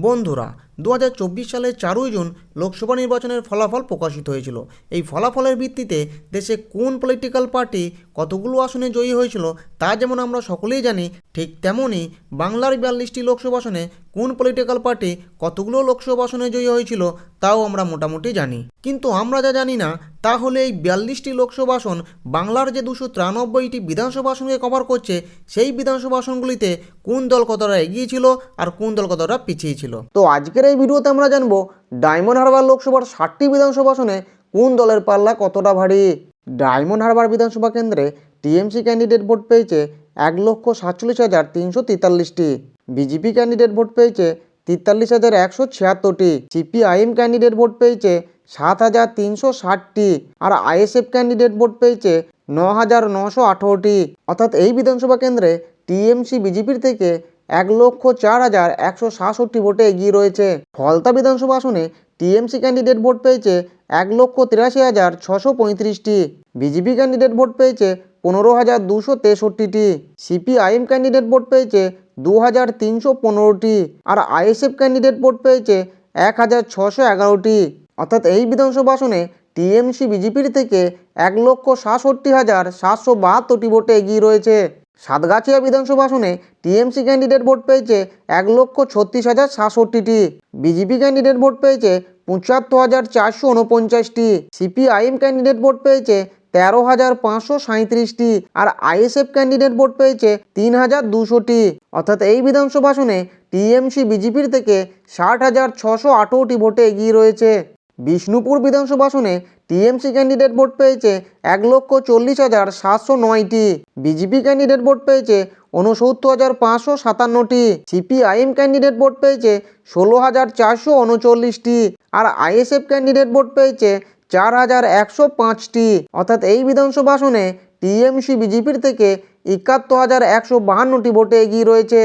বন্ধুরা দু হাজার চব্বিশ সালের চারই জুন লোকসভা নির্বাচনের ফলাফল প্রকাশিত হয়েছিল। এই ফলাফলের ভিত্তিতে দেশে কোন পলিটিক্যাল পার্টি কতগুলো আসনে জয়ী হয়েছিল তা যেমন আমরা সকলেই জানি, ঠিক তেমনই বাংলার বিয়াল্লিশটি লোকসভা আসনে কোন পলিটিক্যাল পার্টি কতগুলো লোকসভা আসনে জয়ী হয়েছিল তাও আমরা মোটামুটি জানি। কিন্তু আমরা যা জানি না, তা হলে এই বিয়াল্লিশটি লোকসভা আসন বাংলার যে দুশো তিরানব্বইটি বিধানসভা আসনকে কভার করছে, সেই বিধানসভা আসনগুলিতে কোন দল কতটা এগিয়ে ছিল আর কোন দল কতটা পিছিয়ে ছিল। তো আজকের এই ভিডিওতে আমরা জানব ডায়মন্ড হারবার লোকসভার ষাটটি বিধানসভা আসনে কোন দলের পাল্লা কতটা ভারী? ডায়মন্ড হারবার বিধানসভা কেন্দ্রে টিএমসি ক্যান্ডিডেট ভোট পেয়েছে এক লক্ষ সাতচল্লিশ হাজার তিনশো তেতাল্লিশটি। বিজেপি ক্যান্ডিডেট ভোট পেয়েছে তেতাল্লিশ হাজার একশো ছিয়াত্তরটি। সিপিআইএম ক্যান্ডিডেট ভোট পেয়েছে সাত হাজার তিনশো ষাটটি। আর আইএসএফ ক্যান্ডিডেট ভোট পেয়েছে ন হাজার নশো আঠারোটি। অর্থাৎ এই বিধানসভা কেন্দ্রে টিএমসি বিজেপির থেকে এক লক্ষ চার হাজার একশো সাতষট্টি ভোটে এগিয়ে রয়েছে। ফলতা বিধানসভা আসনে টিএমসি ক্যান্ডিডেট ভোট পেয়েছে এক লক্ষ তিরাশি হাজার ছশো পঁয়ত্রিশটি। বিজেপি ক্যান্ডিডেট ভোট পেয়েছে পনেরো হাজার দুশো তেষট্টিটি। সিপিআইএম ক্যান্ডিডেট ভোট পেয়েছে দু হাজার তিনশো পনেরোটি। আর আইএসএফ ক্যান্ডিডেট ভোট পেয়েছে এক হাজার ছশো এগারোটি। অর্থাৎ এই বিধানসভা আসনে টিএমসি বিজেপির থেকে এক লক্ষ সাতষট্টি হাজার সাতশো বাহাত্তরটি ভোটে এগিয়ে রয়েছে। সাতগাছিয়া বিধানসভা আসনে টিএমসি ক্যান্ডিডেট ভোট পেয়েছে এক লক্ষ ছত্রিশ হাজার সাতষট্টিটি। বিজেপি ক্যান্ডিডেট ভোট পেয়েছে পঁচাত্তর হাজার চারশো উনপঞ্চাশটি। সিপিআইএম ক্যান্ডিডেট ভোট পেয়েছে তেরো হাজার পাঁচশো সাঁত্রিশটি আর আইএসএফ ক্যান্ডিডেট ভোট পেয়েছে তিন হাজার দুশোটি। অর্থাৎ এই বিধানসভা আসনে টিএমসি বিজেপির থেকে ষাট হাজার ছশো আঠেরোটি ভোটে এগিয়ে রয়েছে। বিষ্ণুপুর বিধানসভা আসনে টিএমসি ক্যান্ডিডেট ভোট পেয়েছে এক লক্ষ চল্লিশ হাজার সাতশো নয়টি। বিজেপি ক্যান্ডিডেট ভোট পেয়েছে ঊনসত্তর হাজার পাঁচশো সাতান্নটি। সিপিআইএম ক্যান্ডিডেট ভোট পেয়েছে ষোলো হাজার চারশো উনচল্লিশটি। আর আইএসএফ ক্যান্ডিডেট ভোট পেয়েছে চার হাজার একশো পাঁচটি। অর্থাৎ এই বিধানসভা আসনে টিএমসি বিজেপির থেকে একাত্তর হাজার একশো বাহান্নটি ভোটে এগিয়ে রয়েছে।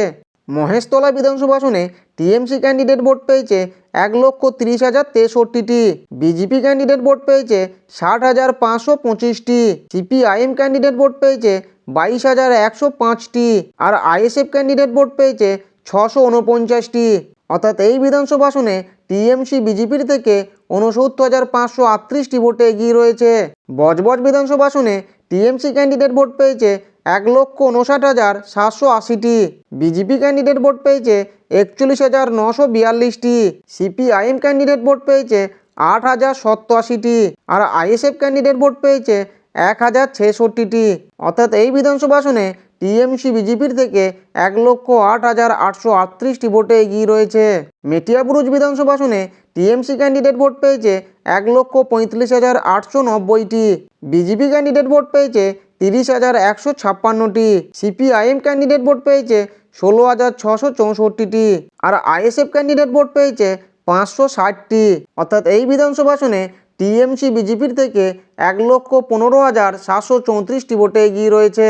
মহেশতলা বিধানসভা আসনে টিএমসি ক্যান্ডিডেট ভোট পেয়েছে এক লক্ষ তিরিশ হাজার তেষট্টিটি। বিজেপি ক্যান্ডিডেট ভোট পেয়েছে ষাট হাজার পাঁচশো পঁচিশটি। সিপিআইএম ক্যান্ডিডেট ভোট পেয়েছে বাইশ হাজার একশো পাঁচটি। আর আইএসএফ ক্যান্ডিডেট ভোট পেয়েছে ছশো উনপঞ্চাশটি অর্থাৎ এই বিধানসভা আসনে টিএমসি বিজেপির থেকে ঊনসত্তর হাজার পাঁচশো আটত্রিশটি ভোটে এগিয়ে রয়েছে। বজবজ বিধানসভা আসনে টিএমসি ক্যান্ডিডেট ভোট পেয়েছে এক লক্ষ উনষাট হাজার সাতশো আশিটি। বিজেপি ক্যান্ডিডেট ভোট পেয়েছে একচল্লিশ হাজার নশো বিয়াল্লিশটি। সিপিআইএম ক্যান্ডিডেট ভোট পেয়েছে আট হাজার সত্তর আশিটি। আর আইএসএফ ক্যান্ডিডেট ভোট পেয়েছে এক হাজার ছেষট্টিটি। অর্থাৎ এই বিধানসভা আসনে টিএমসি বিজেপির থেকে এক লক্ষ আট হাজার আটশো আটত্রিশটি ভোটে এগিয়ে রয়েছে। মেটিয়াবুরুজ বিধানসভা আসনে টিএমসি ক্যান্ডিডেট ভোট পেয়েছে এক লক্ষ পঁয়ত্রিশ হাজার আটশো নব্বইটি। বিজেপি ক্যান্ডিডেট ভোট পেয়েছে তিরিশ হাজার একশো ছাপ্পান্নটি সিপিআইএম ক্যান্ডিডেট ভোট পেয়েছে ষোলো হাজার ছশো চৌষট্টিটি আর আইএসএফ ক্যান্ডিডেট ভোট পেয়েছে পাঁচশো ষাটটি। অর্থাৎ এই বিধানসভা আসনে টিএমসি বিজেপির থেকে এক লক্ষ পনেরো হাজার সাতশো চৌত্রিশটি ভোটে এগিয়ে রয়েছে।